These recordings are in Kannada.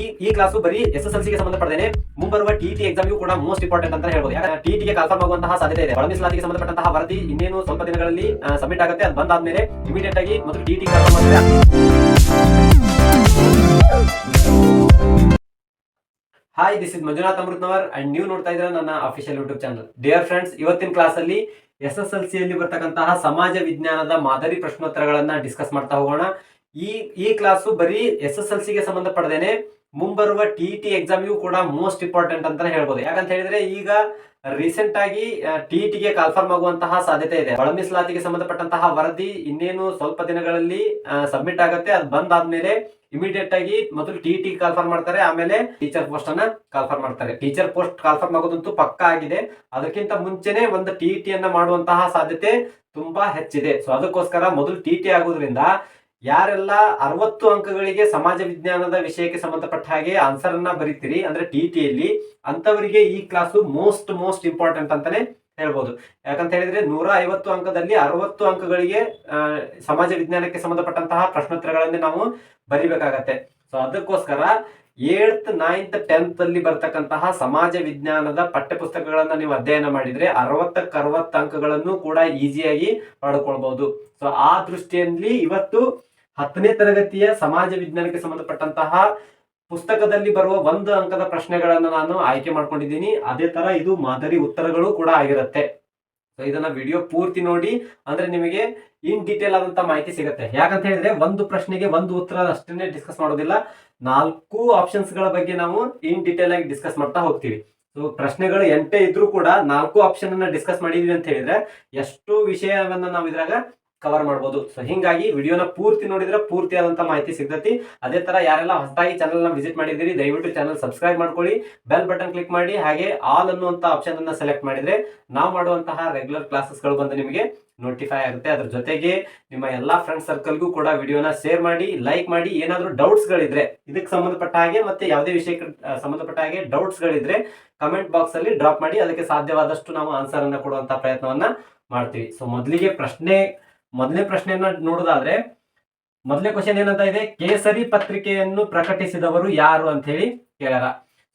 ಈ ಈ ಕ್ಲಾಸು ಬರೀ ಎಸ್ ಎಸ್ ಎಲ್ ಸಿಗೆ ಸಂಬಂಧಪಟ್ಟದೇನೆ ಮುಂಬರುವ ಟಿ ಟಿ ಎಕ್ಸಾಮ್ಗೂ ಕೂಡ ಮೋಸ್ಟ್ ಇಂಪಾರ್ಟೆಂಟ್ ಅಂತ ಹೇಳ್ಬೋದು. ಯಾಕಂದ್ರೆ ಟಿ ಟಿಗೆ ಕಾಲ್ಫಾರ್ಮ್ ಆಗುವಂತಹ ಸಾಧ್ಯತೆ ಇದೆ. ಮೀಸಲಾತಿಗೆ ಸಂಬಂಧಪಟ್ಟಂತಹ ವರದಿ ಇನ್ನೇನು ಸ್ವಲ್ಪ ದಿನಗಳಲ್ಲಿ ಸಬ್ಮಿಟ್ ಆಗುತ್ತೆ. ಅದು ಬಂದಾದ್ಮೇಲೆ ಇಮಿಡಿಯೇಟ್ ಆಗಿ ಮತ್ತು T T hi this is Manjunath Amrutnavar and ನೀವು ನೋಡ್ತಾ ಇದ್ರೆ ನನ್ನ official YouTube channel dear friends ಇವತ್ತಿನ ಕ್ಲಾಸ್ ಅಲ್ಲಿ ಎಸ್ ಎಸ್ ಎಲ್ ಸಿಯಲ್ಲಿ ಬರ್ತಕ್ಕಂತಹ ಸಮಾಜ ವಿಜ್ಞಾನದ ಮಾದರಿ ಪ್ರಶ್ನೋತ್ತರಗಳನ್ನ ಡಿಸ್ಕಸ್ ಮಾಡ್ತಾ ಹೋಗೋಣ. ಈ ಈ ಕ್ಲಾಸು ಬರೀ ಎಸ್ ಎಸ್ ಎಲ್ ಸಿಗೆ ಸಂಬಂಧಪಟ್ಟದೇನೆ ಮುಂಬರುವ ಟಿ ಟಿ ಎಕ್ಸಾಮಿಗೂ ಕೂಡ ಮೋಸ್ಟ್ ಇಂಪಾರ್ಟೆಂಟ್ ಅಂತಾನೆ ಹೇಳ್ಬೋದು. ಯಾಕಂತ ಹೇಳಿದ್ರೆ ಈಗ ರೀಸೆಂಟ್ ಆಗಿ ಟಿ ಟಿಗೆ ಕನ್ಫರ್ಮ್ ಆಗುವಂತಹ ಸಾಧ್ಯತೆ ಇದೆ. ಒಳ ಮೀಸಲಾತಿಗೆ ಸಂಬಂಧಪಟ್ಟಂತಹ ವರದಿ ಇನ್ನೇನು ಸ್ವಲ್ಪ ದಿನಗಳಲ್ಲಿ ಸಬ್ಮಿಟ್ ಆಗುತ್ತೆ. ಅದು ಬಂದಾದ್ಮೇಲೆ ಇಮಿಡಿಯೇಟ್ ಆಗಿ ಮೊದಲು ಟಿ ಟಿ ಕಾಲ್ಫಾರ್ಮ್ ಮಾಡ್ತಾರೆ. ಆಮೇಲೆ ಟೀಚರ್ ಪೋಸ್ಟ್ ಅನ್ನ ಕನ್ಫರ್ಮ್ ಮಾಡ್ತಾರೆ. ಟೀಚರ್ ಪೋಸ್ಟ್ ಕನ್ಫರ್ಮ್ ಆಗೋದಂತೂ ಪಕ್ಕಾ ಆಗಿದೆ. ಅದಕ್ಕಿಂತ ಮುಂಚೆನೆ ಒಂದು ಟಿ ಟಿ ಅನ್ನ ಮಾಡುವಂತಹ ಸಾಧ್ಯತೆ ತುಂಬಾ ಹೆಚ್ಚಿದೆ. ಸೊ ಅದಕ್ಕೋಸ್ಕರ ಮೊದಲು ಟಿ ಟಿ ಆಗೋದ್ರಿಂದ ಯಾರೆಲ್ಲ ಅರವತ್ತು ಅಂಕಗಳಿಗೆ ಸಮಾಜ ವಿಜ್ಞಾನದ ವಿಷಯಕ್ಕೆ ಸಂಬಂಧಪಟ್ಟ ಹಾಗೆ ಆನ್ಸರ್ ಅನ್ನ ಬರೀತೀರಿ, ಅಂದ್ರೆ ಟಿ ಟಿಯಲ್ಲಿ ಅಂತವರಿಗೆ ಈ ಕ್ಲಾಸು ಮೋಸ್ಟ್ ಮೋಸ್ಟ್ ಇಂಪಾರ್ಟೆಂಟ್ ಅಂತಾನೆ ಹೇಳ್ಬೋದು. ಯಾಕಂತ ಹೇಳಿದ್ರೆ ನೂರ ಐವತ್ತು ಅಂಕದಲ್ಲಿ ಅರವತ್ತು ಅಂಕಗಳಿಗೆ ಸಮಾಜ ವಿಜ್ಞಾನಕ್ಕೆ ಸಂಬಂಧಪಟ್ಟಂತಹ ಪ್ರಶ್ನೋತ್ತರಗಳನ್ನೇ ನಾವು ಬರಿಬೇಕಾಗತ್ತೆ. ಸೊ ಅದಕ್ಕೋಸ್ಕರ ಏಳ್ತ್ ನೈನ್ತ್ ಟೆಂತ್ ಅಲ್ಲಿ ಬರ್ತಕ್ಕಂತಹ ಸಮಾಜ ವಿಜ್ಞಾನದ ಪಠ್ಯ ಪುಸ್ತಕಗಳನ್ನ ನೀವು ಅಧ್ಯಯನ ಮಾಡಿದ್ರೆ ಅರವತ್ತಕ್ಕೆ ಅರವತ್ತು ಅಂಕಗಳನ್ನು ಕೂಡ ಈಸಿಯಾಗಿ ಪಡ್ಕೊಳ್ಬಹುದು ಸೊ ಆ ದೃಷ್ಟಿಯಲ್ಲಿ ಇವತ್ತು ಹತ್ತನೇ ತರಗತಿಯ ಸಮಾಜ ವಿಜ್ಞಾನಕ್ಕೆ ಸಂಬಂಧಪಟ್ಟಂತಹ ಪುಸ್ತಕದಲ್ಲಿ ಬರುವ ಒಂದು ಅಂಕದ ಪ್ರಶ್ನೆಗಳನ್ನು ನಾನು ಆಯ್ಕೆ ಮಾಡ್ಕೊಂಡಿದ್ದೀನಿ. ಅದೇ ತರ ಇದು ಮಾದರಿ ಉತ್ತರಗಳು ಕೂಡ ಆಗಿರುತ್ತೆ. ಸೊ ಇದನ್ನ ವಿಡಿಯೋ ಪೂರ್ತಿ ನೋಡಿ. ಅಂದ್ರೆ ನಿಮಗೆ ಇನ್ ಡೀಟೇಲ್ ಆದಂತ ಮಾಹಿತಿ ಸಿಗುತ್ತೆ. ಯಾಕಂತ ಹೇಳಿದ್ರೆ ಒಂದು ಪ್ರಶ್ನೆಗೆ ಒಂದು ಉತ್ತರ ಅಷ್ಟನ್ನೇ ಡಿಸ್ಕಸ್ ಮಾಡೋದಿಲ್ಲ. ನಾಲ್ಕು ಆಪ್ಷನ್ಸ್ಗಳ ಬಗ್ಗೆ ನಾವು ಇನ್ ಡೀಟೇಲ್ ಆಗಿ ಡಿಸ್ಕಸ್ ಮಾಡ್ತಾ ಹೋಗ್ತೀವಿ. ಸೊ ಪ್ರಶ್ನೆಗಳು ಎಂಟೇ ಇದ್ರೂ ಕೂಡ ನಾಲ್ಕು ಆಪ್ಷನ್ ಅನ್ನ ಡಿಸ್ಕಸ್ ಮಾಡಿದ್ವಿ ಅಂತ ಹೇಳಿದ್ರೆ, ಎಷ್ಟು ವಿಷಯವನ್ನ ನಾವು ಇದ್ರಾಗ ಕವರ್ ಮಾಡ್ಬೋದು. ಸೊ ಹಿಂಗಾಗಿ ವಿಡಿಯೋನ ಪೂರ್ತಿ ನೋಡಿದ್ರೆ ಪೂರ್ತಿ ಆದಂತ ಮಾಹಿತಿ ಸಿಗ್ತತಿ. ಅದೇ ತರ ಯಾರೆಲ್ಲ ಹೊಸದಾಗಿ ಚಾನಲ್ನ ವಿಸಿಟ್ ಮಾಡಿದಿರಿ ದಯವಿಟ್ಟು ಚಾನಲ್ ಸಬ್ಸ್ಕ್ರೈಬ್ ಮಾಡ್ಕೊಳ್ಳಿ. ಬೆಲ್ ಬಟನ್ ಕ್ಲಿಕ್ ಮಾಡಿ, ಹಾಗೆ ಆಲ್ ಅನ್ನುವಂತ ಆಪ್ಷನ್ ಅನ್ನ ಸೆಲೆಕ್ಟ್ ಮಾಡಿದ್ರೆ ನಾವು ಮಾಡುವಂತಹ ರೆಗ್ಯುಲರ್ ಕ್ಲಾಸಸ್ಗಳು ಬಂದು ನಿಮಗೆ ನೋಟಿಫೈ ಆಗುತ್ತೆ. ಅದ್ರ ಜೊತೆಗೆ ನಿಮ್ಮ ಎಲ್ಲಾ ಫ್ರೆಂಡ್ ಸರ್ಕಲ್ಗೂ ಕೂಡ ವಿಡಿಯೋನ ಶೇರ್ ಮಾಡಿ ಲೈಕ್ ಮಾಡಿ, ಏನಾದರೂ ಡೌಟ್ಸ್ ಗಳಿದ್ರೆ, ಇದಕ್ಕೆ ಸಂಬಂಧಪಟ್ಟ ಹಾಗೆ ಮತ್ತೆ ಯಾವುದೇ ವಿಷಯಕ್ಕೆ ಸಂಬಂಧಪಟ್ಟ ಹಾಗೆ ಡೌಟ್ಸ್ ಗಳಿದ್ರೆ ಕಮೆಂಟ್ ಬಾಕ್ಸ್ ಅಲ್ಲಿ ಡ್ರಾಪ್ ಮಾಡಿ, ಅದಕ್ಕೆ ಸಾಧ್ಯವಾದಷ್ಟು ನಾವು ಆನ್ಸರ್ ಅನ್ನ ಕೊಡುವಂತ ಪ್ರಯತ್ನವನ್ನ ಮಾಡ್ತೀವಿ. ಸೊ ಮೊದಲಿಗೆ ಪ್ರಶ್ನೆ ಮೊದಲನೇ ಪ್ರಶ್ನೆಯನ್ನ ನೋಡೋದಾದ್ರೆ, ಮೊದಲನೇ ಕ್ವಶನ್ ಏನಂತ ಇದೆ? ಕೇಸರಿ ಪತ್ರಿಕೆಯನ್ನು ಪ್ರಕಟಿಸಿದವರು ಯಾರು ಅಂತ ಹೇಳಿ ಕೇಳ್ಯಾರ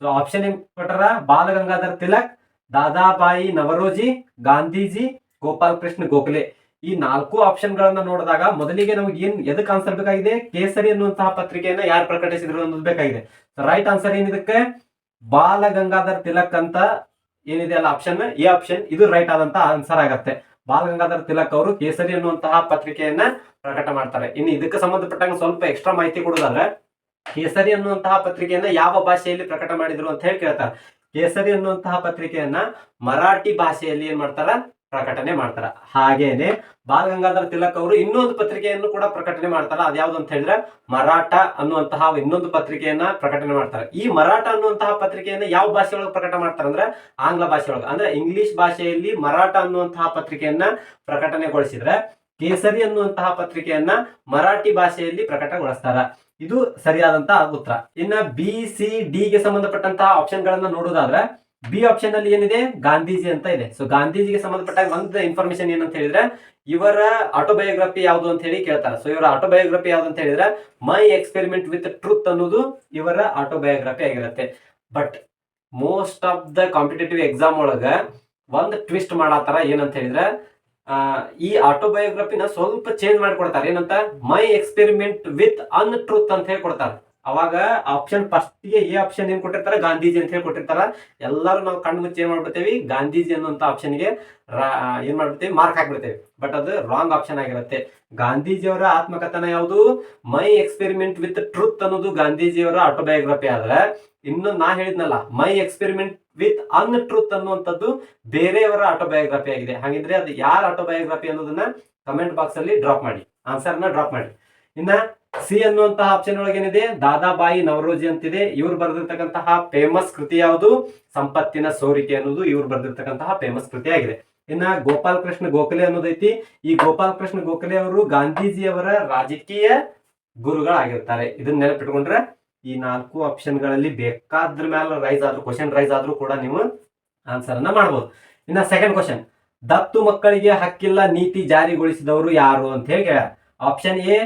ಸೊ ಆಪ್ಷನ್ ಏನ್ ಕೊಟ್ಟಾರ? ಬಾಲಗಂಗಾಧರ್ ತಿಲಕ್ ದಾದಾಬಾಯಿ ನವರೋಜಿ, ಗಾಂಧೀಜಿ, ಗೋಪಾಲ್ ಕೃಷ್ಣ ಗೋಖಲೆ. ಈ ನಾಲ್ಕು ಆಪ್ಷನ್ ಗಳನ್ನ ನೋಡಿದಾಗ ಮೊದಲಿಗೆ ನಮ್ಗೆ ಏನ್ ಎದಕ್ಕೆ ಆನ್ಸರ್ ಬೇಕಾಗಿದೆ? ಕೇಸರಿ ಅನ್ನುವಂತಹ ಪತ್ರಿಕೆಯನ್ನ ಯಾರು ಪ್ರಕಟಿಸಿದ್ರು ಅನ್ನೋದು ಬೇಕಾಗಿದೆ. ರೈಟ್ ಆನ್ಸರ್ ಏನಿದಕ್ಕೆ ಬಾಲಗಂಗಾಧರ್ ತಿಲಕ್ ಅಂತ ಏನಿದೆ ಅಲ್ಲ ಆಪ್ಷನ್ ಎ ಆಪ್ಷನ್ ಇದು ರೈಟ್ ಆದಂತ ಆನ್ಸರ್ ಆಗತ್ತೆ. ಬಾಲಗಂಗಾಧರ್ ತಿಲಕ್ ಅವರು ಕೇಸರಿ ಅನ್ನುವಂತಹ ಪತ್ರಿಕೆಯನ್ನ ಪ್ರಕಟ ಮಾಡ್ತಾರೆ. ಇನ್ನು ಇದಕ್ಕೆ ಸಂಬಂಧಪಟ್ಟಂಗೆ ಸ್ವಲ್ಪ ಎಕ್ಸ್ಟ್ರಾ ಮಾಹಿತಿ ಕೊಡೋದಾದ್ರೆ, ಕೇಸರಿ ಅನ್ನುವಂತಹ ಪತ್ರಿಕೆಯನ್ನ ಯಾವ ಭಾಷೆಯಲ್ಲಿ ಪ್ರಕಟ ಮಾಡಿದ್ರು ಅಂತ ಹೇಳಿ ಕೇಳ್ತಾರೆ. ಕೇಸರಿ ಅನ್ನುವಂತಹ ಪತ್ರಿಕೆಯನ್ನ ಮರಾಠಿ ಭಾಷೆಯಲ್ಲಿ ಏನ್ ಮಾಡ್ತಾರ? ಪ್ರಕಟಣೆ ಮಾಡ್ತಾರ. ಹಾಗೇನೆ ಬಾಲಗಂಗಾಧರ ತಿಲಕ್ ಅವರು ಇನ್ನೊಂದು ಪತ್ರಿಕೆಯನ್ನು ಕೂಡ ಪ್ರಕಟಣೆ ಮಾಡ್ತಾರ. ಅದ್ಯಾವ್ದು ಅಂತ ಹೇಳಿದ್ರೆ ಮರಾಠ ಅನ್ನುವಂತಹ ಇನ್ನೊಂದು ಪತ್ರಿಕೆಯನ್ನ ಪ್ರಕಟಣೆ ಮಾಡ್ತಾರೆ. ಈ ಮರಾಠ ಅನ್ನುವಂತಹ ಪತ್ರಿಕೆಯನ್ನ ಯಾವ ಭಾಷೆಯೊಳಗೆ ಪ್ರಕಟ ಮಾಡ್ತಾರೆ ಅಂದ್ರೆ ಆಂಗ್ಲ ಭಾಷೆಯೊಳಗೆ. ಅಂದ್ರೆ ಇಂಗ್ಲಿಷ್ ಭಾಷೆಯಲ್ಲಿ ಮರಾಠ ಅನ್ನುವಂತಹ ಪತ್ರಿಕೆಯನ್ನ ಪ್ರಕಟಣೆಗೊಳಿಸಿದ್ರೆ ಕೇಸರಿ ಅನ್ನುವಂತಹ ಪತ್ರಿಕೆಯನ್ನ ಮರಾಠಿ ಭಾಷೆಯಲ್ಲಿ ಪ್ರಕಟಗೊಳಿಸ್ತಾರ. ಇದು ಸರಿಯಾದಂತಹ ಉತ್ತರ. ಇನ್ನ ಬಿ ಸಿ ಡಿ ಗೆ ಸಂಬಂಧಪಟ್ಟಂತಹ ಆಪ್ಷನ್ ಗಳನ್ನ ನೋಡೋದಾದ್ರೆ ಬಿ ಆಪ್ಷನ್ ಅಲ್ಲಿ ಏನಿದೆ? ಗಾಂಧೀಜಿ ಅಂತ ಇದೆ. ಸೊ ಗಾಂಧೀಜಿಗೆ ಸಂಬಂಧಪಟ್ಟ ಒಂದು ಇನ್ಫಾರ್ಮೇಶನ್ ಏನಂತ ಹೇಳಿದ್ರೆ, ಇವರ ಆಟೋಬಯೋಗ್ರಫಿ ಯಾವುದು ಅಂತ ಹೇಳಿ ಕೇಳ್ತಾರೆ. ಸೊ ಇವರ ಆಟೋಬಯೋಗ್ರಫಿ ಯಾವ್ದು ಅಂತ ಹೇಳಿದ್ರೆ ಮೈ ಎಕ್ಸ್ಪೆರಿಮೆಂಟ್ ವಿತ್ ಟ್ರೂತ್ ಅನ್ನೋದು ಇವರ ಆಟೋಬಯೋಗ್ರಫಿ ಆಗಿರುತ್ತೆ. But most of the competitive exam ಒಳಗ ಒಂದು ಟ್ವಿಸ್ಟ್ ಮಾಡತ್ತಾರ ಏನಂತ ಹೇಳಿದ್ರೆ ಈ ಆಟೋಬಯೋಗ್ರಫಿನ ಸ್ವಲ್ಪ ಚೇಂಜ್ ಮಾಡಿಕೊಡ್ತಾರೆ. ಏನಂತ? My experiment with an truth ಅಂತ ಹೇಳಿ ಕೊಡ್ತಾರೆ ಅವಾಗ ಆಪ್ಷನ್ ಫಸ್ಟ್ಗೆ ಈ ಆಪ್ಷನ್ ಏನ್ ಕೊಟ್ಟಿರ್ತಾರ? ಗಾಂಧೀಜಿ ಅಂತ ಹೇಳಿ ಕೊಟ್ಟಿರ್ತಾರ. ಎಲ್ಲರೂ ನಾವು ಕಣ್ಣು ಮುಚ್ಚಿ ಏನ್ ಮಾಡ್ಬಿಡ್ತೇವಿ? ಗಾಂಧೀಜಿ ಅನ್ನುವಂತ ಆಪ್ಷನ್ಗೆ ಏನ್ ಮಾಡ್ಬಿಡ್ತೇವೆ? ಮಾರ್ಕ್ ಹಾಕ್ಬಿಡ್ತೇವೆ. ಬಟ್ ಅದು ರಾಂಗ್ ಆಪ್ಷನ್ ಆಗಿರುತ್ತೆ. ಗಾಂಧೀಜಿಯವರ ಆತ್ಮಕಥನ ಯಾವುದು? ಮೈ ಎಕ್ಸ್ಪೆರಿಮೆಂಟ್ ವಿತ್ ಟ್ರೂತ್ ಅನ್ನೋದು ಗಾಂಧೀಜಿಯವರ ಆಟೋಬಯೋಗ್ರಫಿ ಆದ್ರೆ, ಇನ್ನು ನಾ ಹೇಳಿದ್ನಲ್ಲ my experiment with an truth ಅನ್ನುವಂಥದ್ದು ಬೇರೆಯವರ ಆಟೋಬಯೋಗ್ರಫಿ ಆಗಿದೆ. ಹಾಗಿದ್ರೆ ಅದು ಯಾರ ಆಟೋಬಯೋಗ್ರಫಿ ಅನ್ನೋದನ್ನ ಕಮೆಂಟ್ ಬಾಕ್ಸ್ ಅಲ್ಲಿ ಡ್ರಾಪ್ ಮಾಡಿ. ಆನ್ಸರ್ನ ಡ್ರಾಪ್ ಮಾಡಿ. ಇನ್ನ ಸಿ ಅನ್ನುವಂತಹ ಆಪ್ಷನ್ ಒಳಗೆ ಏನಿದೆ ದಾದಾಬಾಯಿ ನವರೋಜಿ ಅಂತಿದೆ. ಇವ್ರು ಬರೆದಿರ್ತಕ್ಕಂತಹ ಫೇಮಸ್ ಕೃತಿ ಯಾವುದು? ಸಂಪತ್ತಿನ ಸೋರಿಕೆ ಅನ್ನೋದು ಇವ್ರು ಬರೆದಿರ್ತಕ್ಕಂತಹ ಫೇಮಸ್ ಕೃತಿ ಆಗಿದೆ. ಇನ್ನ ಗೋಪಾಲ್ ಕೃಷ್ಣ ಗೋಖಲೆ ಅನ್ನೋದೈತಿ. ಈ ಗೋಪಾಲ್ ಕೃಷ್ಣ ಗೋಖಲೆ ಅವರು ಗಾಂಧೀಜಿಯವರ ರಾಜಕೀಯ ಗುರುಗಳಾಗಿರ್ತಾರೆ. ಇದನ್ನ ನೆನಪಿಟ್ಕೊಂಡ್ರೆ, ಈ ನಾಲ್ಕು ಆಪ್ಷನ್ಗಳಲ್ಲಿ ಬೇಕಾದ್ರ ಮೇಲೆ ರೈಸ್ ಆದ್ರೂ ಕ್ವಶನ್ ರೈಸ್ ಆದ್ರೂ ಕೂಡ ನೀವು ಆನ್ಸರ್ ಅನ್ನ ಮಾಡ್ಬೋದು. ಇನ್ನ ಸೆಕೆಂಡ್ ಕ್ವಶನ್ ದತ್ತು ಮಕ್ಕಳಿಗೆ ಹಕ್ಕಿಲ್ಲ, ನೀತಿ ಜಾರಿಗೊಳಿಸಿದವರು ಯಾರು ಅಂತ ಹೇಳಿ option A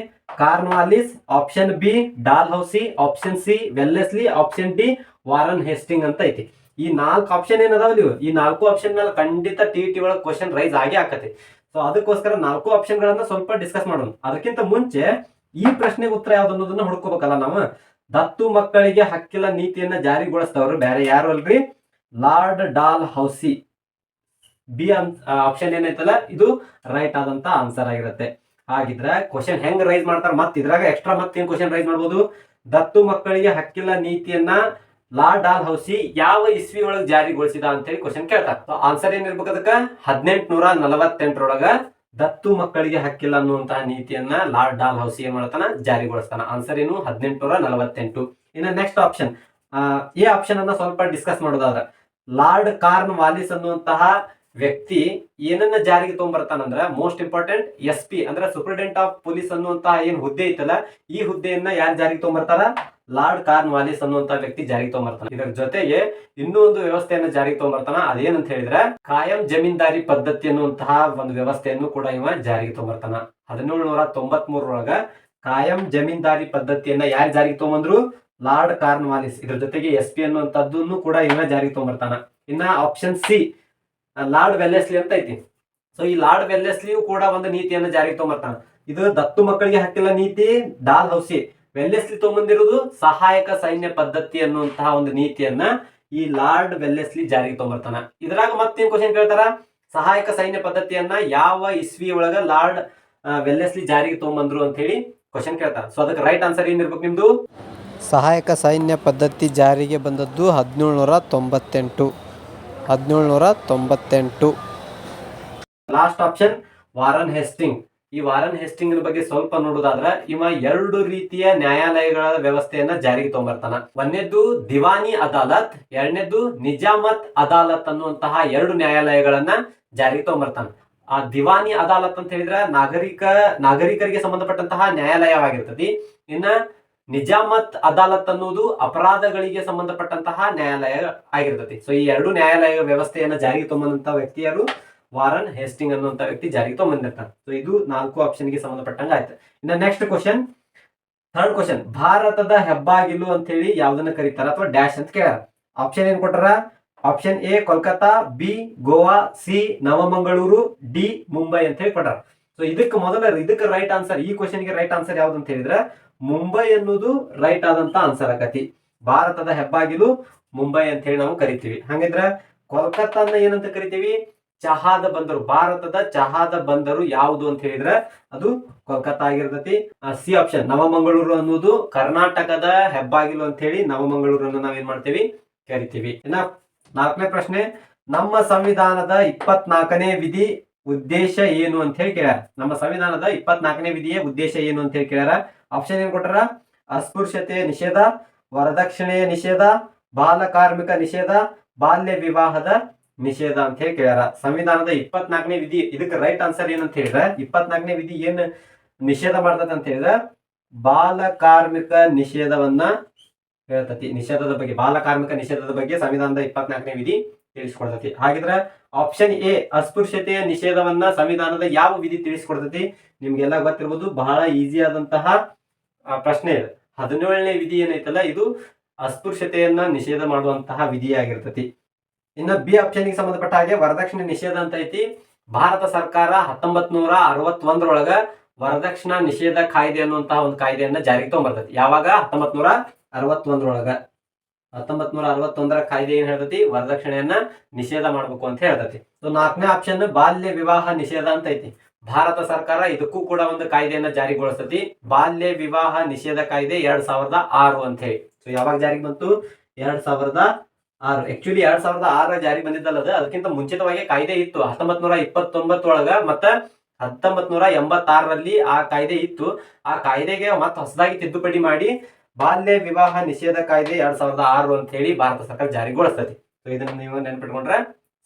Cornwallis option B Dalhousie option C Wellesley option D Warren Hastings ಅಂತ ಐತಿ. ಈ ನಾಲ್ಕು ಆಪ್ಷನ್ ಏನದಾವಲ್ಲಿ ಇವು? ಈ ನಾಲ್ಕು ಆಪ್ಷನ್ ಮೇಲೆ ಖಂಡಿತ ಟಿ ಟಿ ಒಳಗೆ ಕ್ವಶನ್ ರೈಸ್ ಆಗೇ ಆಕತಿ. ಸೊ ಅದಕ್ಕೋಸ್ಕರ ನಾಲ್ಕು ಆಪ್ಷನ್ ಗಳನ್ನ ಸ್ವಲ್ಪ ಡಿಸ್ಕಸ್ ಮಾಡೋಣ. ಅದಕ್ಕಿಂತ ಮುಂಚೆ ಈ ಪ್ರಶ್ನೆಗೆ ಉತ್ತರ ಯಾವ್ದು ಅನ್ನೋದನ್ನ ಹುಡ್ಕೋಬೇಕಲ್ಲ ನಾವು. ದತ್ತು ಮಕ್ಕಳಿಗೆ ಹಕ್ಕಿಲ್ಲ ನೀತಿಯನ್ನ ಜಾರಿಗೊಳಿಸ್ತವ್ರು ಬೇರೆ ಯಾರು ಅಲ್ರಿ? Lord Dalhousie. ಬಿ ಆಪ್ಷನ್ ಏನೈತಲ್ಲ ಇದು ರೈಟ್ ಆದಂತ ಆನ್ಸರ್ ಆಗಿರುತ್ತೆ. ಹಾಗಿದ್ರೆ ಕ್ವಶನ್ ಹೆಂಗ್ ರೈಸ್ ಮಾಡ್ತಾರ ಮತ್ ಇದ್ರಾಗ ಎಕ್ಸ್ಟ್ರಾ ಮತ್ತೇನ್ ಕ್ವಶನ್ ರೈಸ್ ಮಾಡ್ಬೋದು? ದತ್ತು ಮಕ್ಕಳಿಗೆ ಹಕ್ಕಿಲ್ಲ ನೀತಿಯನ್ನ ಲಾರ್ಡ್ ಡಾಲ್ ಹೌಸಿ ಯಾವ ಇಸ್ವಿ ಒಳಗೆ ಜಾರಿಗೊಳಿಸಿದ ಅಂತೇಳಿ ಕ್ವಶನ್ ಕೇಳ್ತಾರೆ. ಆನ್ಸರ್ ಏನಿರ್ಬೇಕು ಅದಕ್ಕೆ? ಹದಿನೆಂಟುನೂರ ನಲವತ್ತೆಂಟರೊಳಗ ದತ್ತು ಮಕ್ಕಳಿಗೆ ಹಕ್ಕಿಲ್ಲ ಅನ್ನುವಂತಹ ನೀತಿಯನ್ನ ಲಾರ್ಡ್ ಡಾಲ್ ಹೌಸಿ ಏನ್ ಮಾಡ್ತಾನ? ಜಾರಿಗೊಳಿಸ್ತಾನ. ಆನ್ಸರ್ ಏನು? ಹದಿನೆಂಟುನೂರ ನಲವತ್ತೆಂಟು. ಇನ್ನು ನೆಕ್ಸ್ಟ್ ಆಪ್ಷನ್ ಈ ಆಪ್ಷನ್ ಅನ್ನ ಸ್ವಲ್ಪ ಡಿಸ್ಕಸ್ ಮಾಡೋದಾದ್ರೆ, ಲಾರ್ಡ್ ಕಾರ್ನ್ ವಾಲಿಸ್ ಅನ್ನುವಂತಹ ವ್ಯಕ್ತಿ ಏನನ್ನ ಜಾರಿಗೆ ತಗೊಂಡ್ಬರ್ತಾನಂದ್ರ ಮೋಸ್ಟ್ ಇಂಪಾರ್ಟೆಂಟ್ ಎಸ್ ಪಿ ಅಂದ್ರೆ ಸೂಪರಿಡೆಂಟ್ ಆಫ್ ಪೊಲೀಸ್ ಅನ್ನುವಂತಹ ಏನ್ ಹುದ್ದೆ ಐತಲ್ಲ, ಈ ಹುದ್ದೆಯನ್ನ ಯಾರು ಜಾರಿಗೆ ತಗೊಂಡ್ಬರ್ತಾರ? ಲಾರ್ಡ್ ಕಾರ್ನ್ ವಾಲಿಸ್ ಅನ್ನುವಂತ ವ್ಯಕ್ತಿ ಜಾರಿಗೆ ತಗೊಂಡ್ಬರ್ತಾನ. ಇದರ ಜೊತೆಗೆ ಇನ್ನೂ ಒಂದು ವ್ಯವಸ್ಥೆಯನ್ನ ಜಾರಿಗೆ ತಗೊಂಡ್ಬರ್ತಾನ. ಅದೇನಂತ ಹೇಳಿದ್ರೆ, ಕಾಯಂ ಜಮೀನ್ದಾರಿ ಪದ್ಧತಿ ಅನ್ನುವಂತಹ ಒಂದು ವ್ಯವಸ್ಥೆಯನ್ನು ಕೂಡ ಇವ ಜಾರಿಗೆ ತಗೊಂಡ್ಬರ್ತಾನ. ಹದಿನೇಳು ನೂರ ತೊಂಬತ್ ಮೂರರೊಳಗ ಕಾಯಂ ಜಮೀನ್ದಾರಿ ಪದ್ಧತಿಯನ್ನ ಯಾರು ಜಾರಿಗೆ ತಗೊಂಬಂದ್ರು ಲಾರ್ಡ್ ಕಾರ್ನ್ ವಾಲಿಸ್ ಇದ್ರ ಜೊತೆಗೆ ಎಸ್ ಪಿ ಅನ್ನುವಂಥದ್ದನ್ನು ಕೂಡ ಇವ ಜಾರಿಗೆ ತಗೊಂಡ್ಬರ್ತಾನ. ಇನ್ನ ಆಪ್ಷನ್ ಸಿ ಲಾರ್ಡ್ ವೆಲ್ಲೆಸ್ಲಿ ಅಂತ ಐತಿ. ಸೊ ಈ ಲಾರ್ಡ್ ವೆಲ್ಲೆಸ್ಲಿಯು ಕೂಡ ಒಂದು ನೀತಿಯನ್ನು ಜಾರಿಗೆ ತೊಗೊಂಬರ್ತಾನ. ಇದು ದತ್ತು ಮಕ್ಕಳಿಗೆ ಹಾಕಿಲ್ಲ ನೀತಿ, ಡಾಲ್ ಹೌಸಿ. ವೆಲ್ಲೆಸ್ಲಿ ತಗೊಂಬಂದಿರೋದು ಸಹಾಯಕ ಸೈನ್ಯ ಪದ್ಧತಿ ಅನ್ನುವಂತಹ ಒಂದು ನೀತಿಯನ್ನ ಈ ಲಾರ್ಡ್ ವೆಲ್ಲೆಸ್ಲಿ ಜಾರಿಗೆ ತೊಗೊಂಬರ್ತಾನ. ಇದ್ರಾಗ ಮತ್ತೇನ್ ಕ್ವಶನ್ ಕೇಳ್ತಾರ? ಸಹಾಯಕ ಸೈನ್ಯ ಪದ್ಧತಿಯನ್ನ ಯಾವ ಇಸ್ವಿ ಒಳಗ ಲಾರ್ಡ್ ವೆಲ್ಲೆಸ್ಲಿ ಜಾರಿಗೆ ತೊಗೊಂಬಂದ್ರು ಅಂತ ಹೇಳಿ ಕ್ವಶನ್ ಕೇಳ್ತಾರ. ಸೊ ಅದಕ್ಕೆ ರೈಟ್ ಆನ್ಸರ್ ಏನಿರ್ಬೇಕು ನಿಮ್ದು? ಸಹಾಯಕ ಸೈನ್ಯ ಪದ್ಧತಿ ಜಾರಿಗೆ ಬಂದದ್ದು ಹದಿನೇಳುನೂರ ತೊಂಬತ್ತೆಂಟು. ಹದಿನೇಳುನೂರ ತೊಂಬತ್ತೆಂಟು. ಲಾಸ್ಟ್ ಆಪ್ಷನ್ ವಾರನ್ ಹೆಸ್ಟಿಂಗ್ ಈ ವಾರನ್ ಹೆಸ್ಟಿಂಗ್ ಬಗ್ಗೆ ಸ್ವಲ್ಪ ನೋಡೋದಾದ್ರೆ ಇವ ಎರಡು ರೀತಿಯ ನ್ಯಾಯಾಲಯಗಳ ವ್ಯವಸ್ಥೆಯನ್ನ ಜಾರಿಗೆ ತಗೊಂಬರ್ತಾನ. ಒಂದನೇದ್ದು ದಿವಾನಿ ಅದಾಲತ್, ಎರಡನೇದ್ದು ನಿಜಾಮತ್ ಅದಾಲತ್ ಅನ್ನುವಂತಹ ಎರಡು ನ್ಯಾಯಾಲಯಗಳನ್ನ ಜಾರಿಗೆ ತಗೊಂಬರ್ತಾನ. ಆ ದಿವಾನಿ ಅದಾಲತ್ ಅಂತ ಹೇಳಿದ್ರೆ ನಾಗರಿಕ, ನಾಗರಿಕರಿಗೆ ಸಂಬಂಧಪಟ್ಟಂತಹ ನ್ಯಾಯಾಲಯವಾಗಿರ್ತತಿ ಇನ್ನ ನಿಜಾಮತ್ ಅದಾಲತ್ ಅನ್ನೋದು ಅಪರಾಧಗಳಿಗೆ ಸಂಬಂಧಪಟ್ಟಂತಹ ನ್ಯಾಯಾಲಯ ಆಗಿರ್ತತಿ. ಸೊ ಈ ಎರಡು ನ್ಯಾಯಾಲಯ ವ್ಯವಸ್ಥೆಯನ್ನ ಜಾರಿಗೆ ತಗೊಂಬಂದಂತಹ ವ್ಯಕ್ತಿಯರು ವಾರನ್ ಹೆಸ್ಟಿಂಗ್ ಅನ್ನುವಂತ ವ್ಯಕ್ತಿ ಜಾರಿಗೆ ತಗೊಂಬಂದಿರ್ತಾನೆ. ಸೊ ಇದು ನಾಲ್ಕು ಆಪ್ಷನ್ಗೆ ಸಂಬಂಧಪಟ್ಟಂಗ ಆಯ್ತು. ಇನ್ನ ನೆಕ್ಸ್ಟ್ ಕ್ವಶನ್ ಥರ್ಡ್ ಕ್ವಶನ್ ಭಾರತದ ಹೆಬ್ಬಾಗಿಲು ಅಂತ ಹೇಳಿ ಯಾವ್ದನ್ನ ಕರೀತಾರ ಅಥವಾ ಡ್ಯಾಶ್ ಅಂತ ಕೇಳ್ಯಾರ? ಆಪ್ಷನ್ ಏನ್ ಕೊಟ್ಟಾರ? Option A Kolkata B Goa C Navamangaluru D Mumbai ಅಂತ ಹೇಳಿ ಕೊಟ್ಟಾರ. ಸೊ ಇದಕ್ಕೆ ಮೊದಲ, ಇದಕ್ಕೆ ರೈಟ್ ಆನ್ಸರ್ ಈ ಕ್ವಶನ್ಗೆ ರೈಟ್ ಆನ್ಸರ್ ಯಾವ್ದು ಅಂತ ಹೇಳಿದ್ರೆ ಮುಂಬೈ ಅನ್ನೋದು ರೈಟ್ ಆದಂತ ಆನ್ಸರ್ ಆಕತಿ. ಭಾರತದ ಹೆಬ್ಬಾಗಿಲು ಮುಂಬೈ ಅಂತ ಹೇಳಿ ನಾವು ಕರಿತೀವಿ. ಹಂಗಿದ್ರೆ ಕೋಲ್ಕತ್ತಾನ ಏನಂತ ಕರಿತೀವಿ? ಚಹಾದ ಬಂದರು. ಭಾರತದ ಚಹಾದ ಬಂದರು ಯಾವುದು ಅಂತ ಹೇಳಿದ್ರೆ ಅದು ಕೋಲ್ಕತ್ತಾ ಆಗಿರ್ತತಿ. ಸಿ ಆಪ್ಷನ್ ನವಮಂಗಳೂರು ಅನ್ನೋದು ಕರ್ನಾಟಕದ ಹೆಬ್ಬಾಗಿಲು ಅಂತ ಹೇಳಿ ನವಮಂಗಳೂರನ್ನು ನಾವೇನ್ ಮಾಡ್ತೀವಿ? ಕರಿತೀವಿ. ಇನ್ನ ನಾಲ್ಕನೇ ಪ್ರಶ್ನೆ, ನಮ್ಮ ಸಂವಿಧಾನದ ಇಪ್ಪತ್ನಾಲ್ಕನೇ ವಿಧಿ ಉದ್ದೇಶ ಏನು ಅಂತ ಹೇಳಿ ಕೇಳ್ಯಾರ. ನಮ್ಮ ಸಂವಿಧಾನದ ಇಪ್ಪತ್ನಾಲ್ಕನೇ ವಿಧಿಯ ಉದ್ದೇಶ ಏನು ಅಂತ ಹೇಳಿ ಕೇಳ್ಯಾರ. ಆಪ್ಷನ್ ಏನ್ ಕೊಟ್ಟಾರ ಅಸ್ಪೃಶ್ಯತೆಯ ನಿಷೇಧ, ವರದಕ್ಷಿಣೆಯ ನಿಷೇಧ, ಬಾಲ ಕಾರ್ಮಿಕ ನಿಷೇಧ, ಬಾಲ್ಯ ವಿವಾಹದ ನಿಷೇಧ ಅಂತ ಹೇಳಿ ಕೇಳ್ಯಾರ. ಸಂವಿಧಾನದ ಇಪ್ಪತ್ನಾಲ್ಕನೇ ವಿಧಿ, ಇದಕ್ಕೆ ರೈಟ್ ಆನ್ಸರ್ ಏನಂತ ಹೇಳಿದ್ರೆ? ಇಪ್ಪತ್ನಾಲ್ಕನೇ ವಿಧಿ ಏನ್ ನಿಷೇಧ ಮಾಡ್ತದೆ ಅಂತ ಹೇಳಿದ್ರೆ? ಬಾಲ ಕಾರ್ಮಿಕ ನಿಷೇಧವನ್ನ ಹೇಳ್ತತಿ. ನಿಷೇಧದ ಬಗ್ಗೆ, ಬಾಲ ಕಾರ್ಮಿಕ ನಿಷೇಧದ ಬಗ್ಗೆ ಸಂವಿಧಾನದ ಇಪ್ಪತ್ನಾಲ್ಕನೇ ವಿಧಿ ತಿಳಿಸ್ಕೊಡ್ತತಿ. ಹಾಗಿದ್ರೆ ಆಪ್ಷನ್ ಎ ಅಸ್ಪೃಶ್ಯತೆಯ ನಿಷೇಧವನ್ನ ಸಂವಿಧಾನದ ಯಾವ ವಿಧಿ ತಿಳಿಸ್ಕೊಡ್ತತಿ? ನಿಮ್ಗೆಲ್ಲ ಗೊತ್ತಿರ್ಬೋದು, ಬಹಳ ಈಸಿ ಆದಂತಹ ಪ್ರಶ್ನೆ ಇದೆ. ಹದಿನೇಳನೇ ವಿಧಿ ಏನೈತಲ್ಲ, ಇದು ಅಸ್ಪೃಶ್ಯತೆಯನ್ನ ನಿಷೇಧ ಮಾಡುವಂತಹ ವಿಧಿಯಾಗಿರ್ತತಿ. ಇನ್ನು ಬಿ ಆಪ್ಷನ್ಗೆ ಸಂಬಂಧಪಟ್ಟ ಹಾಗೆ ವರದಕ್ಷಿಣೆ ನಿಷೇಧ ಅಂತ ಐತಿ. ಭಾರತ ಸರ್ಕಾರ ಹತ್ತೊಂಬತ್ ನೂರ ಅರವತ್ತೊಂದರೊಳಗ ವರದಕ್ಷಿಣಾ ನಿಷೇಧ ಕಾಯ್ದೆ ಅನ್ನುವಂತಹ ಒಂದು ಕಾಯ್ದೆಯನ್ನ ಜಾರಿಗೆ ತಗೊಂಡ್ಬರ್ತೈತಿ ಯಾವಾಗ? ಹತ್ತೊಂಬತ್ ನೂರ ಅರವತ್ತೊಂದರೊಳಗ. ಹತ್ತೊಂಬತ್ ನೂರ ಅರವತ್ತೊಂದರ ಕಾಯ್ದೆ ಏನ್ ಹೇಳ್ತತಿ? ವರದಕ್ಷಿಣೆಯನ್ನ ನಿಷೇಧ ಮಾಡ್ಬೇಕು ಅಂತ ಹೇಳ್ತತಿ. ಸೊ ನಾಲ್ಕನೇ ಆಪ್ಷನ್ ಬಾಲ್ಯ ವಿವಾಹ ನಿಷೇಧ ಅಂತ ಐತಿ. ಭಾರತ ಸರ್ಕಾರ ಇದಕ್ಕೂ ಕೂಡ ಒಂದು ಕಾಯ್ದೆಯನ್ನ ಜಾರಿಗೊಳಿಸ್ತತಿ. ಬಾಲ್ಯ ವಿವಾಹ ನಿಷೇಧ ಕಾಯ್ದೆ ಎರಡ್ ಸಾವಿರದ ಆರು ಅಂತ ಹೇಳಿ. ಸೊ ಯಾವಾಗ ಜಾರಿಗೆ ಬಂತು? ಎರಡ್ ಸಾವಿರದ ಆರು. ಆಕ್ಚುಲಿ ಎರಡ್ ಸಾವಿರದ ಆರ ಜಾರಿ ಅದು. ಅದಕ್ಕಿಂತ ಮುಂಚಿತವಾಗಿ ಕಾಯ್ದೆ ಇತ್ತು. ಹತ್ತೊಂಬತ್ ನೂರ ಇಪ್ಪತ್ತೊಂಬತ್ತೊಳಗ ಮತ್ತ ಹತ್ತೊಂಬತ್ ನೂರ ಎಂಬತ್ತಾರರಲ್ಲಿ ಆ ಕಾಯ್ದೆ ಇತ್ತು. ಆ ಕಾಯ್ದೆಗೆ ಮತ್ತೆ ಹೊಸದಾಗಿ ತಿದ್ದುಪಡಿ ಮಾಡಿ ಬಾಲ್ಯ ವಿವಾಹ ನಿಷೇಧ ಕಾಯ್ದೆ ಎರಡ್ ಸಾವಿರದ ಆರು ಅಂತ ಹೇಳಿ ಭಾರತ ಸರ್ಕಾರ ಜಾರಿಗೊಳಿಸ್ತತಿ ಸೊ ಇದನ್ನ ನೀವು ನೆನ್ಪಿಟ್ಕೊಂಡ್ರೆ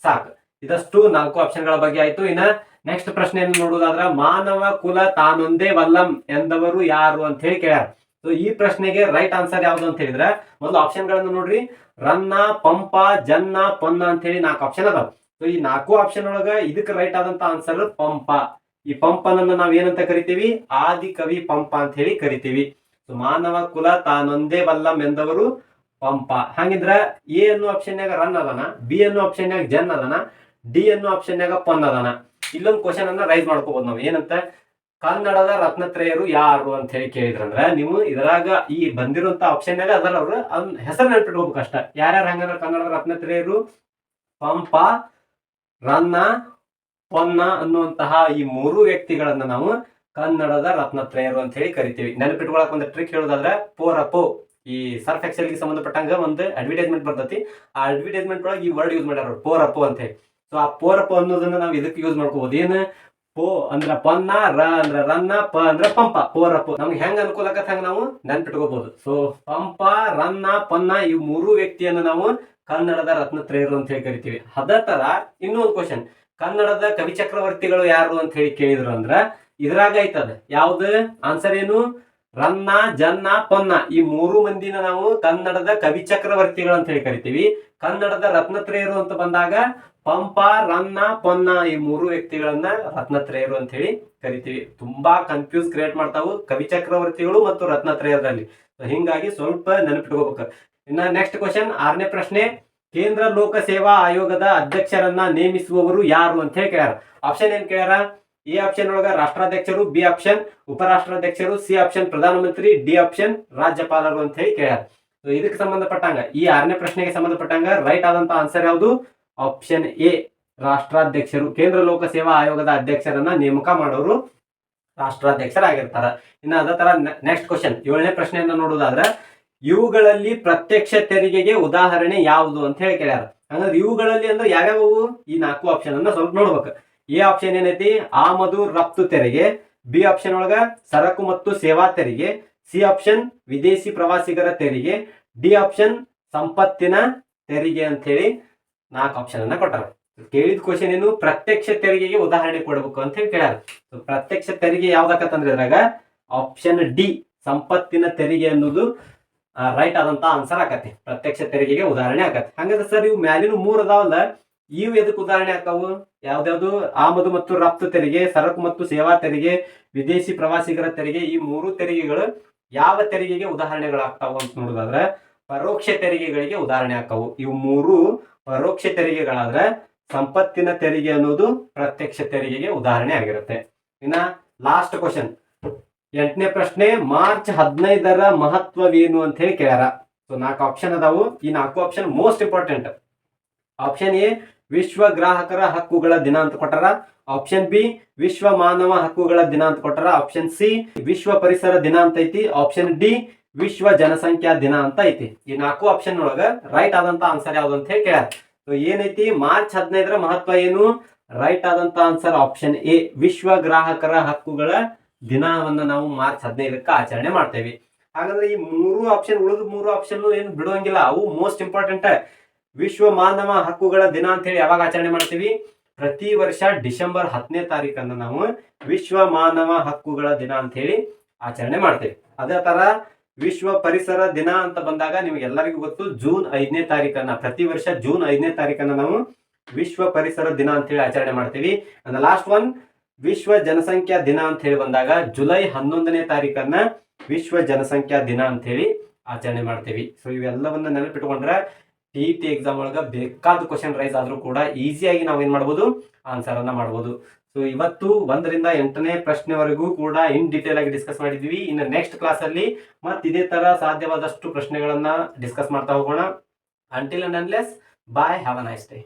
ಸಾಕು. ಇದಷ್ಟು ನಾಲ್ಕು ಆಪ್ಷನ್ಗಳ ಬಗ್ಗೆ ಆಯ್ತು. ಇನ್ನ ನೆಕ್ಸ್ಟ್ ಪ್ರಶ್ನೆಯನ್ನು ನೋಡುವುದಾದ್ರ, ಮಾನವ ಕುಲ ತಾನೊಂದೇ ವಲ್ಲಂ ಎಂದವರು ಯಾರು ಅಂತ ಹೇಳಿ ಕೇಳ್ಯಾರ. ಸೊ ಈ ಪ್ರಶ್ನೆಗೆ ರೈಟ್ ಆನ್ಸರ್ ಯಾವ್ದು ಅಂತ ಹೇಳಿದ್ರೆ ಮೊದಲು ಆಪ್ಷನ್ಗಳನ್ನು ನೋಡ್ರಿ. ರನ್ನ, ಪಂಪ, ಜನ್ನ, ಪೊನ್ನ ಅಂತ ಹೇಳಿ ನಾಲ್ಕು ಆಪ್ಷನ್ ಅದಾವ. ಸೊ ಈ ನಾಲ್ಕು ಆಪ್ಷನ್ ಒಳಗ ಇದಕ್ಕೆ ರೈಟ್ ಆದಂತ ಆನ್ಸರ್ ಪಂಪ. ಈ ಪಂಪನನ್ನ ನಾವ್ ಏನಂತ ಕರಿತೀವಿ? ಆದಿ ಕವಿ ಪಂಪ ಅಂತ ಹೇಳಿ ಕರಿತೀವಿ. ಸೊ ಮಾನವ ಕುಲ ತಾನೊಂದೇ ವಲ್ಲಂ ಎಂದವರು ಪಂಪ. ಹಂಗಿದ್ರ, ಎ ಅನ್ನೋ ಆಪ್ಷನ್ಯಾಗ ರನ್ ಅದನ, ಬಿ ಅನ್ನೋ ಆಪ್ಷನ್ಯಾಗ ಜನ್ ಅದನ. ಡಿ ಅನ್ನೋ ಆಪ್ಷನ್ಯಾಗ ಪೊನ್ ಅದಾನ. ಇಲ್ಲೊಂದು ಕ್ವಶನ್ ಅನ್ನ ರೈಸ್ ಮಾಡ್ಕೋಬಹುದು ನಾವು. ಏನಂತ? ಕನ್ನಡದ ರತ್ನತ್ರಯರು ಯಾರು ಅಂತ ಹೇಳಿ ಕೇಳಿದ್ರಂದ್ರ, ನೀವು ಇದ್ರಾಗ ಈ ಬಂದಿರುವಂತ ಆಪ್ಷನ್ಯಾಗ ಅದರ ಅವ್ರು ಅದನ್ನ ಹೆಸರು ನೆನ್ಪಿಟ್ಕೋಬೇಕು ಅಷ್ಟ. ಯಾರ್ಯಾರು ಹಂಗಂದ್ರ ಕನ್ನಡದ ರತ್ನತ್ರಯರು? ಪಂಪ, ರನ್ನ, ಪೊನ್ನ ಅನ್ನುವಂತಹ ಈ ಮೂರು ವ್ಯಕ್ತಿಗಳನ್ನ ನಾವು ಕನ್ನಡದ ರತ್ನತ್ರಯರು ಅಂತ ಹೇಳಿ ಕರಿತೀವಿ. ನೆನಪಿಟ್ಕೊಳಕ್ ಒಂದು ಟ್ರಿಕ್ ಹೇಳೋದಾದ್ರೆ ಪೋರಪೋ ಈ ಸರ್ಫ್ ಎಕ್ಸೆಲ್ಗೆ ಸಂಬಂಧಪಟ್ಟಂಗ ಒಂದು ಅಡ್ವರ್ಟೈಸ್ಮೆಂಟ್ ಬರ್ತೈತಿ. ಆ ಅಡ್ವರ್ಟೈಸ್ಮೆಂಟ್ ಒಳಗೆ ಈ ವರ್ಡ್ ಯೂಸ್ ಮಾಡ್ಯಾರ ಪೋರಪೋ ಅಂತ ಹೇಳಿ. ಸೊ ಆ ಪೋರಪ್ಪ ಅನ್ನೋದನ್ನ ನಾವು ಇದಕ್ಕೆ ಯೂಸ್ ಮಾಡ್ಕೋಬಹುದು ಏನು? ಪೋ ಅಂದ್ರ ಪನ್ನ, ರ ಅಂದ್ರ ರನ್ನ, ಪ ಅಂದ್ರ ಪಂಪ. ಪೋರಪ್ಪ ನಮ್ಗೆ ಹೆಂಗ್ ಅನುಕೂಲ ಆಗತ್ತ ಹಂಗ ನಾವು ನೆನ್ಪಿಟ್ಕೋಬಹುದು ಸೊ ಪಂಪ, ರನ್ನ, ಪನ್ನ ಇವು ಮೂರು ವ್ಯಕ್ತಿಯನ್ನು ನಾವು ಕನ್ನಡದ ರತ್ನತ್ರಯರು ಅಂತ ಹೇಳಿ ಕರಿತೀವಿ. ಅದ ತರ ಇನ್ನೊಂದು ಕ್ವಶನ್ ಕನ್ನಡದ ಕವಿ ಚಕ್ರವರ್ತಿಗಳು ಯಾರು ಅಂತ ಹೇಳಿ ಕೇಳಿದ್ರು ಅಂದ್ರ ಇದ್ರಾಗ ಐತದ. ಯಾವ್ದು? ಆನ್ಸರ್ ಏನು? ರನ್ನ, ಜನ್ನ, ಪೊನ್ನ. ಈ ಮೂರು ಮಂದಿನ ನಾವು ಕನ್ನಡದ ಕವಿ ಚಕ್ರವರ್ತಿಗಳು ಅಂತ ಹೇಳಿ ಕರಿತೀವಿ. ಕನ್ನಡದ ರತ್ನತ್ರಯರು ಅಂತ ಬಂದಾಗ ಪಂಪ, ರನ್ನ, ಪೊನ್ನ ಈ ಮೂರು ವ್ಯಕ್ತಿಗಳನ್ನ ರತ್ನತ್ರೇಯರು ಅಂತ ಹೇಳಿ ಕರಿತೀವಿ. ತುಂಬಾ ಕನ್ಫ್ಯೂಸ್ ಕ್ರಿಯೇಟ್ ಮಾಡ್ತಾವು ಕವಿ ಚಕ್ರವರ್ತಿಗಳು ಮತ್ತು ರತ್ನತ್ರೇಯರಲ್ಲಿ. ಹಿಂಗಾಗಿ ಸ್ವಲ್ಪ ನೆನಪಿಟ್ಕೋಬೇಕು. ಇನ್ನ ನೆಕ್ಸ್ಟ್ ಕ್ವಶನ್ ಆರನೇ ಪ್ರಶ್ನೆ, ಕೇಂದ್ರ ಲೋಕ ಸೇವಾ ಆಯೋಗದ ಅಧ್ಯಕ್ಷರನ್ನ ನೇಮಿಸುವವರು ಯಾರು ಅಂತ ಹೇಳಿ ಕೇಳ್ಯಾರ. ಆಪ್ಷನ್ ಏನ್ ಕೇಳ್ಯಾರ? ಎ ಆಪ್ಷನ್ ಒಳಗ ರಾಷ್ಟ್ರಾಧ್ಯಕ್ಷರು, ಬಿ ಆಪ್ಷನ್ ಉಪರಾಷ್ಟ್ರಾಧ್ಯಕ್ಷರು, ಸಿ ಆಪ್ಷನ್ ಪ್ರಧಾನಮಂತ್ರಿ, ಡಿ ಆಪ್ಷನ್ ರಾಜ್ಯಪಾಲರು ಅಂತ ಹೇಳಿ ಕೇಳ್ಯಾರ. ಇದಕ್ಕೆ ಸಂಬಂಧಪಟ್ಟಂಗ, ಈ ಆರನೇ ಪ್ರಶ್ನೆಗೆ ಸಂಬಂಧಪಟ್ಟಂಗ ರೈಟ್ ಆದಂತ ಆನ್ಸರ್ ಯಾವುದು? ಆಪ್ಷನ್ ಎ ರಾಷ್ಟ್ರಾಧ್ಯಕ್ಷರು, ಕೇಂದ್ರ ಲೋಕ ಸೇವಾ ಆಯೋಗದ ಅಧ್ಯಕ್ಷರನ್ನ ನೇಮಕ ಮಾಡೋರು ರಾಷ್ಟ್ರಾಧ್ಯಕ್ಷರಾಗಿರ್ತಾರ. ಇನ್ನ ಅದ ತರ ನೆಕ್ಸ್ಟ್ ಕ್ವಶನ್ ಏಳನೇ ಪ್ರಶ್ನೆಯನ್ನ ನೋಡೋದಾದ್ರೆ, ಇವುಗಳಲ್ಲಿ ಪ್ರತ್ಯಕ್ಷ ತೆರಿಗೆಗೆ ಉದಾಹರಣೆ ಯಾವುದು ಅಂತ ಹೇಳಿ ಕೇಳ್ಯಾರ. ಹಂಗಂದ್ರೆ ಇವುಗಳಲ್ಲಿ ಅಂದ್ರೆ ಯಾವ್ಯಾವು ಈ ನಾಲ್ಕು ಆಪ್ಷನ್ ಅನ್ನ ಸ್ವಲ್ಪ ನೋಡ್ಬೇಕು. ಎ ಆಪ್ಷನ್ ಏನೈತಿ? ಆಮದು ರಫ್ತು ತೆರಿಗೆ. ಬಿ ಆಪ್ಷನ್ ಒಳಗ ಸರಕು ಮತ್ತು ಸೇವಾ ತೆರಿಗೆ. ಸಿ ಆಪ್ಷನ್ ವಿದೇಶಿ ಪ್ರವಾಸಿಗರ ತೆರಿಗೆ. ಡಿ ಆಪ್ಷನ್ ಸಂಪತ್ತಿನ ತೆರಿಗೆ ಅಂತ ಹೇಳಿ ನಾಲ್ಕು ಆಪ್ಷನ್ ಅನ್ನ ಕೊಟ್ಟಾರ. ಕೇಳಿದ ಕ್ವಶನ್ ಏನು? ಪ್ರತ್ಯಕ್ಷ ತೆರಿಗೆಗೆ ಉದಾಹರಣೆ ಕೊಡಬೇಕು ಅಂತ ಹೇಳಿ ಕೇಳ್ಯಾರ. ಪ್ರತ್ಯಕ್ಷ ತೆರಿಗೆ ಯಾವ್ದಾಕತ್ತಂದ್ರೆ ಇದ್ರಾಗ ಆಪ್ಷನ್ ಡಿ ಸಂಪತ್ತಿನ ತೆರಿಗೆ ಅನ್ನೋದು ರೈಟ್ ಆದಂತ ಆನ್ಸರ್ ಆಕತಿ ಪ್ರತ್ಯಕ್ಷ ತೆರಿಗೆಗೆ ಉದಾಹರಣೆ ಆಕತಿ ಹಂಗಂದ್ರೆ ಸರ್ ಇವು ಮ್ಯಾಲಿನ ಮೂರ್ ಅದಾವಲ್ಲ. ಇವು ಎದಕ್ ಉದಾಹರಣೆ ಆಕಾವು ಯಾವ್ದಾವ್ದು ಆಮದು ಮತ್ತು ರಫ್ತು ತೆರಿಗೆ, ಸರಕು ಮತ್ತು ಸೇವಾ ತೆರಿಗೆ, ವಿದೇಶಿ ಪ್ರವಾಸಿಗರ ತೆರಿಗೆ, ಈ ಮೂರು ತೆರಿಗೆಗಳು ಯಾವ ತೆರಿಗೆಗೆ ಉದಾಹರಣೆಗಳಾಗ್ತಾವು ಅಂತ ನೋಡೋದಾದ್ರೆ, ಪರೋಕ್ಷ ತೆರಿಗೆಗಳಿಗೆ ಉದಾಹರಣೆ ಆಕಾವು ಇವು ಮೂರು ಪರೋಕ್ಷ ತೆರಿಗೆಗಳಾದ್ರೆ ಸಂಪತ್ತಿನ ತೆರಿಗೆ ಅನ್ನೋದು ಪ್ರತ್ಯಕ್ಷ ತೆರಿಗೆಗೆ ಉದಾಹರಣೆ ಆಗಿರುತ್ತೆ. ಇನ್ನ ಲಾಸ್ಟ್ ಕ್ವಶನ್ ಎಂಟನೇ ಪ್ರಶ್ನೆ, ಮಾರ್ಚ್ ಹದಿನೈದರ ಮಹತ್ವವೇನು ಅಂತ ಹೇಳಿ ಕೇಳ್ಯಾರ. ಸೊ ನಾಲ್ಕು ಆಪ್ಷನ್ ಅದಾವು. ಈ ನಾಲ್ಕು option most important option A, ವಿಶ್ವ ಗ್ರಾಹಕರ ಹಕ್ಕುಗಳ ದಿನ ಅಂತ ಕೊಟ್ಟಾರ. ಆಪ್ಷನ್ ಬಿ, ವಿಶ್ವ ಮಾನವ ಹಕ್ಕುಗಳ ದಿನ ಅಂತ ಕೊಟ್ಟಾರ. ಆಪ್ಷನ್ ಸಿ, ವಿಶ್ವ ಪರಿಸರ ದಿನ ಅಂತ ಐತಿ. ಆಪ್ಷನ್ ಡಿ ವಿಶ್ವ ಜನಸಂಖ್ಯಾ ದಿನ ಅಂತ ಐತಿ. ಈ ನಾಲ್ಕು ಆಪ್ಷನ್ ಒಳಗ ರೈಟ್ ಆದಂತ ಆನ್ಸರ್ ಯಾವ್ದು ಅಂತ ಹೇಳಿ ಕೇಳ್ಯಾರ. ಏನೈತಿ? ಮಾರ್ಚ್ ಹದಿನೈದರ ಮಹತ್ವ ಏನು? ರೈಟ್ ಆದಂತ ಆನ್ಸರ್ ಆಪ್ಷನ್ ಎ, ವಿಶ್ವ ಗ್ರಾಹಕರ ಹಕ್ಕುಗಳ ದಿನವನ್ನ ನಾವು ಮಾರ್ಚ್ ಹದಿನೈದಕ್ಕೆ ಆಚರಣೆ ಮಾಡ್ತೇವೆ. ಹಾಗಾದ್ರೆ ಈ ಮೂರು ಆಪ್ಷನ್ ಉಳಿದ ಮೂರು ಆಪ್ಷನ್ ಏನು ಬಿಡುವಂಗಿಲ್ಲ. ಅವು ಮೋಸ್ಟ್ ಇಂಪಾರ್ಟೆಂಟ್ ವಿಶ್ವ ಮಾನವ ಹಕ್ಕುಗಳ ದಿನ ಅಂತ ಹೇಳಿ ಯಾವಾಗ ಆಚರಣೆ ಮಾಡ್ತೀವಿ? ಪ್ರತಿ ವರ್ಷ ಡಿಸೆಂಬರ್ ಹತ್ತನೇ ತಾರೀಕನ್ನು ನಾವು ವಿಶ್ವ ಮಾನವ ಹಕ್ಕುಗಳ ದಿನ ಅಂತ ಹೇಳಿ ಆಚರಣೆ ಮಾಡ್ತೇವೆ. ಅದೇ ತರ ವಿಶ್ವ ಪರಿಸರ ದಿನ ಅಂತ ಬಂದಾಗ ನಿಮ್ಗೆ ಎಲ್ಲರಿಗೂ ಗೊತ್ತು, ಜೂನ್ ಐದನೇ ತಾರೀಕನ್ನ, ಪ್ರತಿ ವರ್ಷ ಜೂನ್ ಐದನೇ ತಾರೀಕನ್ನ ನಾವು ವಿಶ್ವ ಪರಿಸರ ದಿನ ಅಂತ ಹೇಳಿ ಆಚರಣೆ ಮಾಡ್ತೀವಿ. ಅಂಡ್ ಲಾಸ್ಟ್ ಒನ್ ವಿಶ್ವ ಜನಸಂಖ್ಯಾ ದಿನ ಅಂತ ಹೇಳಿ ಬಂದಾಗ ಜುಲೈ ಹನ್ನೊಂದನೇ ತಾರೀಕನ್ನ ವಿಶ್ವ ಜನಸಂಖ್ಯಾ ದಿನ ಅಂತ ಹೇಳಿ ಆಚರಣೆ ಮಾಡ್ತೀವಿ. ಸೊ ಇವೆಲ್ಲವನ್ನ ನೆನಪಿಟ್ಕೊಂಡ್ರೆ ಟಿ ಟಿ ಎಕ್ಸಾಮ್ ಒಳಗ ಬೇಕಾದ ಕ್ವಶನ್ ರೈಸ್ ಆದ್ರೂ ಕೂಡ ಈಸಿಯಾಗಿ ನಾವು ಏನ್ ಮಾಡ್ಬೋದು? ಆನ್ಸರ್ ಅನ್ನ ಮಾಡ್ಬೋದು. ಸೊ ಇವತ್ತು ಒಂದರಿಂದ ಎಂಟನೇ ಪ್ರಶ್ನೆವರೆಗೂ ಕೂಡ ಇನ್ ಡೀಟೇಲ್ ಆಗಿ ಡಿಸ್ಕಸ್ ಮಾಡಿದ್ವಿ ಇನ್ನು ನೆಕ್ಸ್ಟ್ ಕ್ಲಾಸ್ ಅಲ್ಲಿ ಮತ್ತೆ ಇದೇ ತರ ಸಾಧ್ಯವಾದಷ್ಟು ಪ್ರಶ್ನೆಗಳನ್ನ ಡಿಸ್ಕಸ್ ಮಾಡ್ತಾ ಹೋಗೋಣ. Until and unless bye have a nice day